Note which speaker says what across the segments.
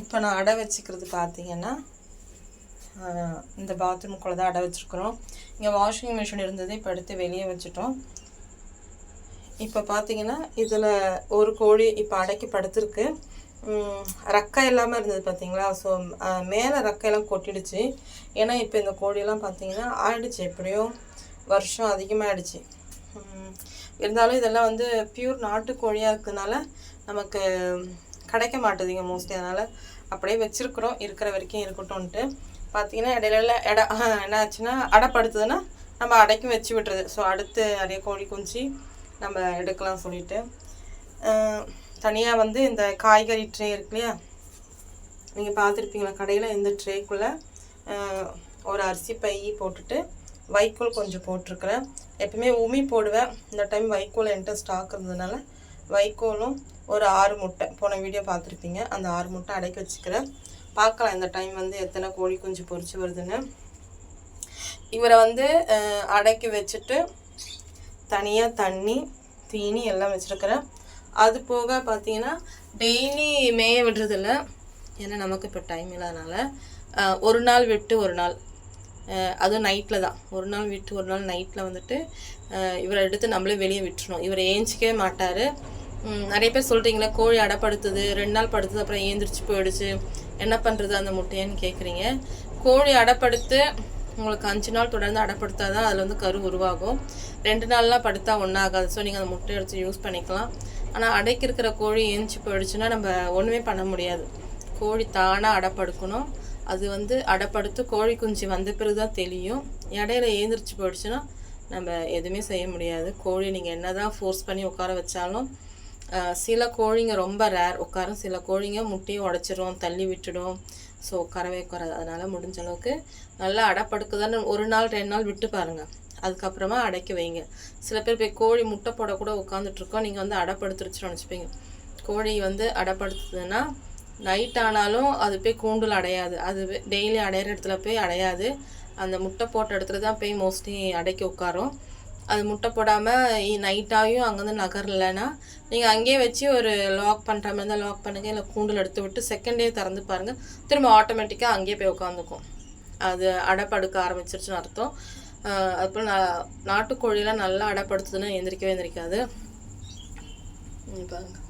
Speaker 1: இப்போ நான் அடை வச்சுக்கிறது பார்த்தீங்கன்னா இந்த பாத்ரூம்குள்ளே தான் அடை வச்சுருக்குறோம். இங்கே வாஷிங் மிஷின் இருந்தது இப்போ எடுத்து வெளியே வச்சுட்டோம். இப்போ பார்த்தீங்கன்னா இதில் ஒரு கோழி இப்போ அடைக்கி படுத்துருக்கு. ரக்கை இல்லாமல் இருந்தது பார்த்தீங்களா? ஸோ மேலே ரக்கையெல்லாம் கொட்டிடுச்சு. ஏன்னா இப்போ இந்த கோழியெல்லாம் பார்த்தீங்கன்னா ஆயிடுச்சு. எப்படியும் வருஷம் அதிகமாகிடுச்சு இருந்தாலும் இதெல்லாம் வந்து பியூர் நாட்டு கோழியாக இருக்கிறதுனால நமக்கு கிடைக்க மாட்டேதுங்க மோஸ்ட்லி அதனால் அப்படியே வச்சுருக்குறோம். இருக்கிற வரைக்கும் இருக்கட்டும்ன்ட்டு. பார்த்தீங்கன்னா இடையில இட என்ன ஆச்சுன்னா அடைப்படுத்துதுன்னா நம்ம அடைக்கும் வச்சு விட்டுறது. ஸோ அடுத்து நிறைய கோழி குஞ்சு நம்ம எடுக்கலாம் சொல்லிட்டு. தனியாக வந்து இந்த காய்கறி ட்ரே இருக்கு இல்லையா? நீங்கள் பார்த்துருப்பீங்களா? கடையில் இந்த ட்ரேக்குள்ளே ஒரு அரிசி பை போட்டுட்டு வைக்கோல் கொஞ்சம் போட்டிருக்கிறேன். எப்பவுமே உமி போடுவேன். இந்த டைம் வைக்கோல் என்கிட்ட ஸ்டாக் இருந்ததுனால வைக்கோலும் ஒரு ஆறு முட்டை. போன வீடியோ பார்த்துருப்பீங்க. அந்த ஆறு முட்டை அடைக்க வச்சுக்கிறேன். பார்க்கலாம் இந்த டைம் வந்து எத்தனை கோழி குஞ்சு பொறிச்சு வருதுன்னு. இவரை வந்து அடைக்கி வச்சுட்டு தனியாக தண்ணி தீனி எல்லாம் வச்சுருக்கிறேன். அது போக பார்த்தீங்கன்னா டெய்லி மேய விடுறதில்ல. ஏன்னா நமக்கு இப்போ டைம் இல்லாதனால. ஒரு நாள் விட்டு ஒரு நாள். அதுவும் நைட்டில் தான். ஒரு நாள் விட்டு ஒரு நாள் நைட்டில் வந்துட்டு இவரை எடுத்து நம்மளே வெளியே விட்டுருணும் இவர் ஏஞ்சிக்கவே மாட்டார். நிறைய பேர் சொல்கிறீங்களே கோழி அடைப்படுத்துது ரெண்டு நாள் படுத்துது அப்புறம் ஏந்திரிச்சு போயிடுச்சு. என்ன பண்ணுறது அந்த முட்டையன்னு கேட்குறீங்க கோழி அடைப்படுத்து உங்களுக்கு அஞ்சு நாள் தொடர்ந்து அடைப்படுத்தா தான் அதில் வந்து கரு உருவாகும். ரெண்டு நாள்லாம் படுத்தா ஒன்றாகாது ஸோ நீங்கள் அந்த முட்டை எடுத்து யூஸ் பண்ணிக்கலாம். ஆனால் அடைக்கு இருக்கிற கோழி ஏஞ்சி போயிடுச்சுன்னா நம்ம ஒன்றுமே பண்ண முடியாது. கோழி தானாக அடைப்படுக்கணும் அது வந்து அடைப்படுத்து கோழி குஞ்சு வந்த பிறகு தான் தெரியும் இடையில ஏந்திரிச்சு போயிடுச்சுன்னா நம்ம எதுவுமே செய்ய முடியாது. கோழி நீங்கள் என்ன தான் ஃபோர்ஸ் பண்ணி உட்கார வச்சாலும் சில கோழிங்க ரொம்ப ரேர் உட்காரும் சில கோழிங்க முட்டையை உடச்சிரும் தள்ளி விட்டுடும். ஸோ உட்காரவே உட்காராது. அதனால் முடிஞ்ச அளவுக்கு நல்லா அடைப்படுக்குதான்னு ஒரு நாள் ரெண்டு நாள் விட்டு பாருங்கள் அதுக்கப்புறமா அடைக்க வைங்க. சில பேர் போய் கோழி முட்டை போட கூட உட்காந்துட்ருக்கோம் நீங்கள் வந்து அடைப்படுத்துருச்சுன்னு நினச்சிப்பீங்க. கோழி வந்து அடைப்படுத்துதுன்னா நைட் ஆனாலும் அது போய் கூண்டில் அடையாது. அது டெய்லி அடையிற இடத்துல போய் அடையாது. அந்த முட்டை போட்ட இடத்துல தான் போய் மோஸ்ட்லி அடைக்க உட்காரும். அது முட்டை போடாமல் நைட்டாயும் அங்கேருந்து நகரலைன்னா நீங்கள் அங்கேயே வச்சு ஒரு லாக் பண்ணுற மாதிரி இருந்தால் லாக் பண்ணுங்கள் இல்லை கூண்டில் எடுத்து விட்டு செகண்ட் டே திறந்து பாருங்கள் திரும்ப ஆட்டோமேட்டிக்காக அங்கேயே போய் உட்காந்துக்கும். அது அடைப்படுக்க ஆரம்பிச்சிருச்சுன்னு அர்த்தம். ஆஹ் நான் நா- நல்லா அடைப்படுத்துதுன்னா எந்திரிக்கவே எந்திரிக்காது. பாருங்கள்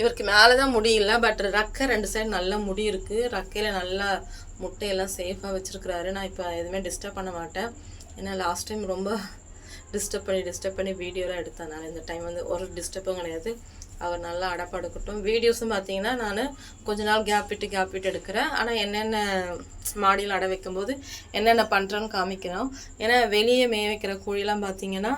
Speaker 1: இவருக்கு மேலே தான் முடியல பட் ரக்கை ரெண்டு சைடு நல்ல முடி இருக்குது ரக்கையில் நல்லா முட்டையெல்லாம் சேஃபாக வச்சுருக்கிறாரு. நான் இப்போ எதுவுமே டிஸ்டர்ப் பண்ண மாட்டேன். ஏன்னா லாஸ்ட் டைம் ரொம்ப டிஸ்டர்ப் பண்ணி டிஸ்டர்ப் பண்ணி வீடியோலாம் எடுத்தேன் நான் இந்த டைம் வந்து ஒரு டிஸ்டர்பும் கிடையாது. அவர் நல்லா அடப்படுக்கட்டும். வீடியோஸும் பார்த்தீங்கன்னா நான் கொஞ்ச நாள் கேப் விட்டு கேப் விட்டு எடுக்கிறேன். ஆனால் என்னென்ன மாடியில் அடை வைக்கும்போது என்னென்ன பண்ணுறேன்னு காமிக்கிறோம். ஏன்னா வெளியே மேய வைக்கிற கோழிலாம் பார்த்தீங்கன்னா